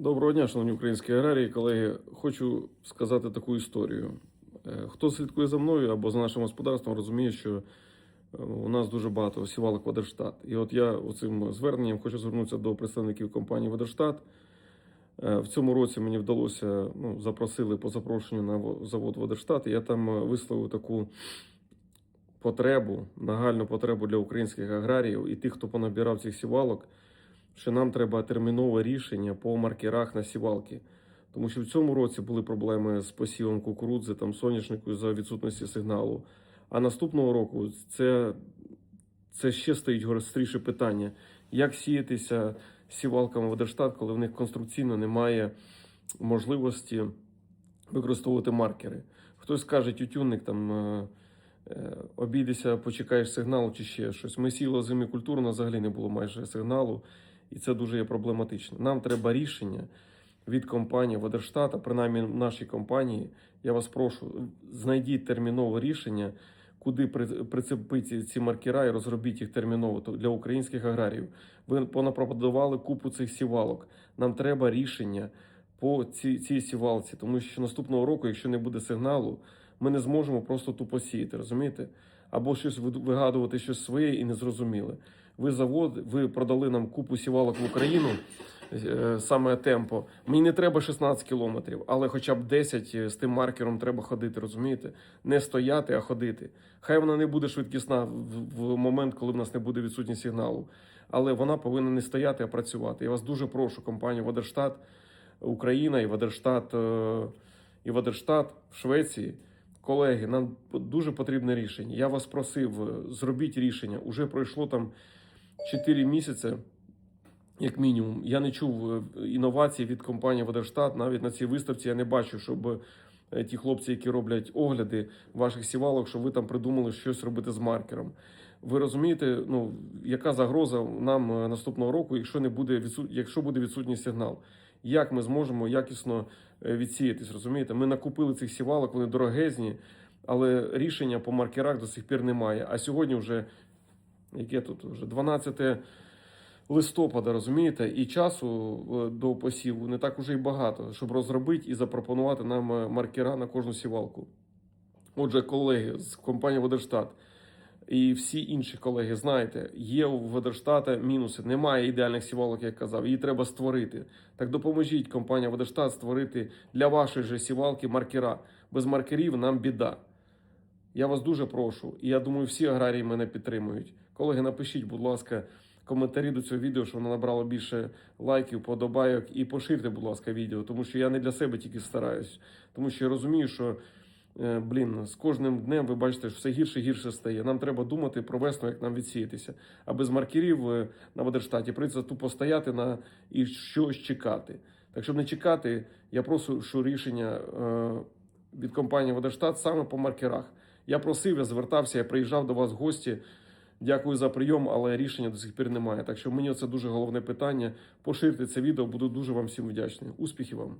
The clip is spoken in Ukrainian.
Доброго дня, шановні українські аграрії, колеги. Хочу сказати таку історію. Е, Хто слідкує за мною або за нашим господарством, розуміє, що е, у нас дуже багато сівалок Водерштат. І от я оцим зверненням хочу звернутися до представників компанії Водерштат. Е, В цьому році мені вдалося ну, запросили по запрошенню на завод Водерштат. І я там висловив таку потребу, нагальну потребу для українських аграріїв і тих, хто понабирав цих сівалок що нам треба термінове рішення по маркерах на сівалки. Тому що в цьому році були проблеми з посівом кукурудзи, там соняшнику за відсутності сигналу. А наступного року це, це ще стоїть гостріше питання: як сіятися сівалками Водерштат, коли в них конструкційно немає можливості використовувати маркери. Хтось каже, тютюнник там. е, е, Обійдеся, почекаєш сигналу чи ще щось. Ми сіли у нас взагалі не було майже сигналу, і це дуже є проблематично. Нам треба рішення від компанії Водерштата, принаймні нашій компанії. Я вас прошу, знайдіть термінове рішення, куди при- прицепити ці маркера і розробіть їх терміново то для українських аграріїв. Ви понапропонували купу цих сівалок. Нам треба рішення по цій, цій сівалці, тому що наступного року, якщо не буде сигналу, ми не зможемо просто тупо сіяти, розумієте? Або щось вигадувати щось своє і незрозуміле. Ви завод, ви продали нам купу сівалок в Україну, е, саме темпо. Мені не треба 16 кілометрів, але хоча б 10 з тим маркером треба ходити, розумієте? Не стояти, а ходити. Хай вона не буде швидкісна в, момент, коли в нас не буде відсутні сигналу. Але вона повинна не стояти, а працювати. Я вас дуже прошу, компанія Водерштат, Україна і Водерштат, е, і Водерштат в Швеції. Колеги, нам дуже потрібне рішення. Я вас просив, е, зробіть рішення. Уже пройшло там 4 місяці, як мінімум. Я не чув е, інновацій від компанії Водерштат. Навіть на цій виставці я не бачу, щоб е, ті хлопці, які роблять огляди ваших сівалок, щоб ви там придумали щось робити з маркером. Ви розумієте, ну яка загроза нам е, наступного року, якщо не буде відсут... якщо буде відсутній сигнал? Як ми зможемо якісно відсіятись? Розумієте? Ми накупили цих сівалок, вони дорогезні, але рішення по маркерах до сих пір немає. А сьогодні вже яке тут вже 12 листопада, розумієте, і часу е, до посіву не так уже й багато, щоб розробити і запропонувати нам е, маркера на кожну сівалку. Отже, колеги з компанії Водерштат і всі інші колеги, знаєте, є у Водерштата мінуси. Немає ідеальних сівалок, як казав. Її треба створити. Так допоможіть компанія Водерштат створити для вашої же сівалки маркера. Без маркерів нам біда. Я вас дуже прошу, і я думаю, всі аграрії мене підтримують. Колеги, напишіть, будь ласка, коментарі до цього відео, щоб воно набрало більше лайків, подобайок, і поширте, будь ласка, відео, тому що я не для себе тільки стараюсь, тому що я розумію, що. е, Блін, з кожним днем ви бачите, що все гірше і гірше стає. Нам треба думати про весну, як нам відсіятися. А без маркерів е, на Водерштаті прийдеться тупо стояти на і щось чекати. Так щоб не чекати, я прошу що рішення е, від компанії Водерштат саме по маркерах. Я просив, я звертався, я приїжджав до вас в гості. Дякую за прийом, але рішення до сих пір немає. Так що мені це дуже головне питання. Поширте це відео, буду дуже вам всім вдячний. Успіхів вам!